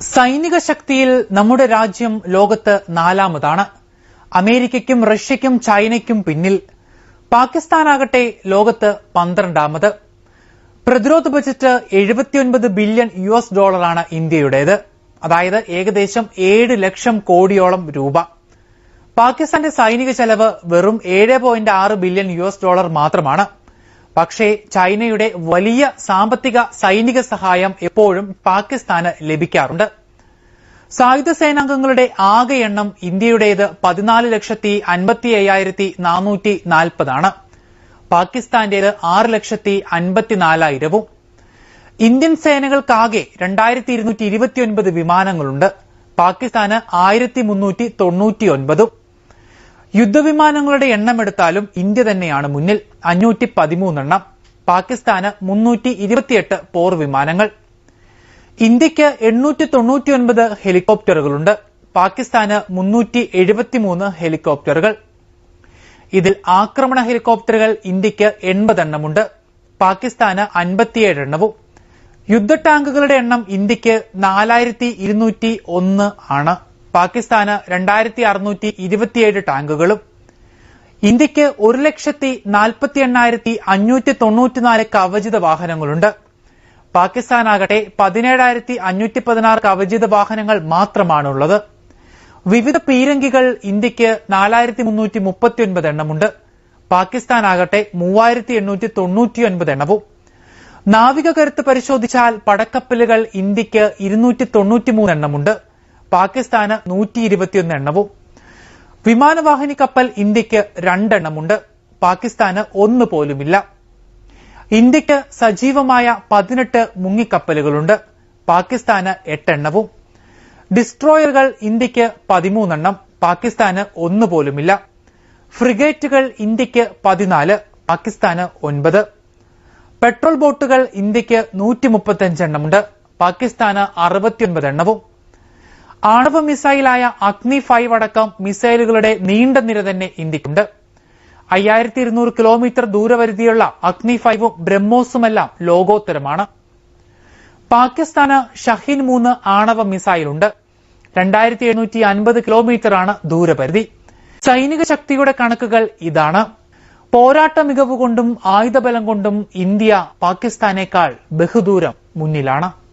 സൈനിക ശക്തിയിൽ നമ്മുടെ രാജ്യം ലോകത്ത് നാലാമതാണ്. അമേരിക്കയ്ക്കും റഷ്യയ്ക്കും ചൈനയ്ക്കും പിന്നിൽ. പാകിസ്ഥാനാകട്ടെ ലോകത്ത് പന്ത്രണ്ടാമത്. പ്രതിരോധ ബജറ്റ് എഴുപത്തിയൊൻപത് ബില്യൺ യു എസ് ഡോളറാണ് ഇന്ത്യയുടേത്. അതായത് ഏകദേശം ഏഴ് ലക്ഷം കോടിയോളം രൂപ. പാകിസ്ഥാന്റെ സൈനിക ചെലവ് വെറും ഏഴ് പോയിന്റ് ആറ് ബില്യൺ യു എസ് ഡോളർ മാത്രമാണ്. പക്ഷേ ചൈനയുടെ വലിയ സാമ്പത്തിക സൈനിക സഹായം എപ്പോഴും പാകിസ്ഥാന് ലഭിക്കാറുണ്ട്. സായുധ സേനാംഗങ്ങളുടെ ആകെ എണ്ണം ഇന്ത്യയുടേത് പതിനാല് ലക്ഷത്തി അൻപത്തി അയ്യായിരത്തി നാനൂറ്റി നാൽപ്പതാണ്. പാകിസ്ഥാന്റേത് ആറ് ലക്ഷത്തി അൻപത്തിനാലായിരവും ഇന്ത്യൻ സേനകൾക്കാകെ രണ്ടായിരത്തി ഇരുന്നൂറ്റി ഇരുപത്തിയൊൻപത് വിമാനങ്ങളുണ്ട്. പാകിസ്ഥാന് ആയിരത്തി മുന്നൂറ്റി തൊണ്ണൂറ്റിയൊൻപതും. യുദ്ധവിമാനങ്ങളുടെ എണ്ണം എടുത്താലും ഇന്ത്യ തന്നെയാണ് മുന്നിൽ. അഞ്ഞൂറ്റി പതിമൂന്നെണ്ണം പാകിസ്ഥാന് മുന്നൂറ്റി ഇരുപത്തിയെട്ട് പോർ വിമാനങ്ങൾ. ഇന്ത്യയ്ക്ക് എണ്ണൂറ്റി തൊണ്ണൂറ്റിയൊൻപത് ഹെലികോപ്റ്ററുകളുണ്ട്. പാകിസ്ഥാന് മുന്നൂറ്റി എഴുപത്തിമൂന്ന് ഹെലികോപ്റ്ററുകൾ. ഇതിൽ ആക്രമണ ഹെലികോപ്റ്ററുകൾ ഇന്ത്യയ്ക്ക് എൺപതെണ്ണമുണ്ട്. പാകിസ്ഥാന് അൻപത്തിയേഴ് എണ്ണവും യുദ്ധ ടാങ്കുകളുടെ എണ്ണം ഇന്ത്യയ്ക്ക് നാലായിരത്തി ഇരുന്നൂറ്റി ഒന്ന് ആണ്. പാകിസ്ഥാന് രണ്ടായിരത്തി അറുന്നൂറ്റി ഇരുപത്തിയേഴ് ടാങ്കുകളും ഇന്ത്യയ്ക്ക് ഒരു ലക്ഷത്തി നാൽപ്പത്തി എണ്ണായിരത്തി അഞ്ഞൂറ്റി തൊണ്ണൂറ്റിനാല് കവചിത വാഹനങ്ങളുണ്ട്. പാകിസ്ഥാനാകട്ടെ പതിനേഴായിരത്തി അഞ്ഞൂറ്റി പതിനാറ് കവചിത വാഹനങ്ങൾ മാത്രമാണുള്ളത്. വിവിധ പീരങ്കികൾ ഇന്ത്യയ്ക്ക് നാലായിരത്തി മുന്നൂറ്റി മുപ്പത്തിയൊൻപത് എണ്ണമുണ്ട്. പാകിസ്ഥാനാകട്ടെ മൂവായിരത്തി എണ്ണൂറ്റി തൊണ്ണൂറ്റിയൊൻപത് എണ്ണവും. നാവിക കരുത്ത് പരിശോധിച്ചാൽ പടക്കപ്പലുകൾ ഇന്ത്യയ്ക്ക് ഇരുന്നൂറ്റി തൊണ്ണൂറ്റിമൂന്ന് എണ്ണമുണ്ട്. പാകിസ്ഥാന് നൂറ്റി ഇരുപത്തിയൊന്ന് എണ്ണവും. വിമാനവാഹിനി കപ്പൽ ഇന്ത്യയ്ക്ക് രണ്ടെണ്ണമുണ്ട്. പാകിസ്ഥാന് ഒന്ന് പോലുമില്ല. ഇന്ത്യയ്ക്ക് സജീവമായ പതിനെട്ട് മുങ്ങിക്കപ്പലുകളുണ്ട്. പാകിസ്ഥാന് എട്ടെണ്ണവും. ഡിസ്ട്രോയറുകൾ ഇന്ത്യയ്ക്ക് പതിമൂന്നെണ്ണം. പാകിസ്ഥാന് ഒന്ന് പോലുമില്ല. ഫ്രിഗേറ്റുകൾ ഇന്ത്യയ്ക്ക് പതിനാല്. പാകിസ്ഥാന് ഒൻപത്. പെട്രോൾ ബോട്ടുകൾ ഇന്ത്യയ്ക്ക് നൂറ്റി മുപ്പത്തിയഞ്ചെണ്ണമുണ്ട് പാകിസ്ഥാന് അറുപത്തിയൊൻപത് എണ്ണവും ആണവ മിസൈലായ അഗ്നി ഫൈവ് അടക്കം മിസൈലുകളുടെ നീണ്ട നിര തന്നെ ഇന്ത്യക്കുണ്ട്. അയ്യായിരത്തി ഇരുന്നൂറ് കിലോമീറ്റർ ദൂരപരിധിയുള്ള അഗ്നി ഫൈവും ബ്രഹ്മോസുമെല്ലാം ലോകോത്തരമാണ്. പാകിസ്ഥാന് ഷഹീൻ മൂന്ന് ആണവ മിസൈലുണ്ട്. രണ്ടായിരത്തി എഴുന്നൂറ്റി അൻപത് കിലോമീറ്ററാണ് ദൂരപരിധി. സൈനിക ശക്തിയുടെ കണക്കുകൾ ഇതാണ്. പോരാട്ട മികവുകൊണ്ടും ആയുധബലം കൊണ്ടും ഇന്ത്യ പാകിസ്ഥാനേക്കാൾ ബഹുദൂരം മുന്നിലാണ്.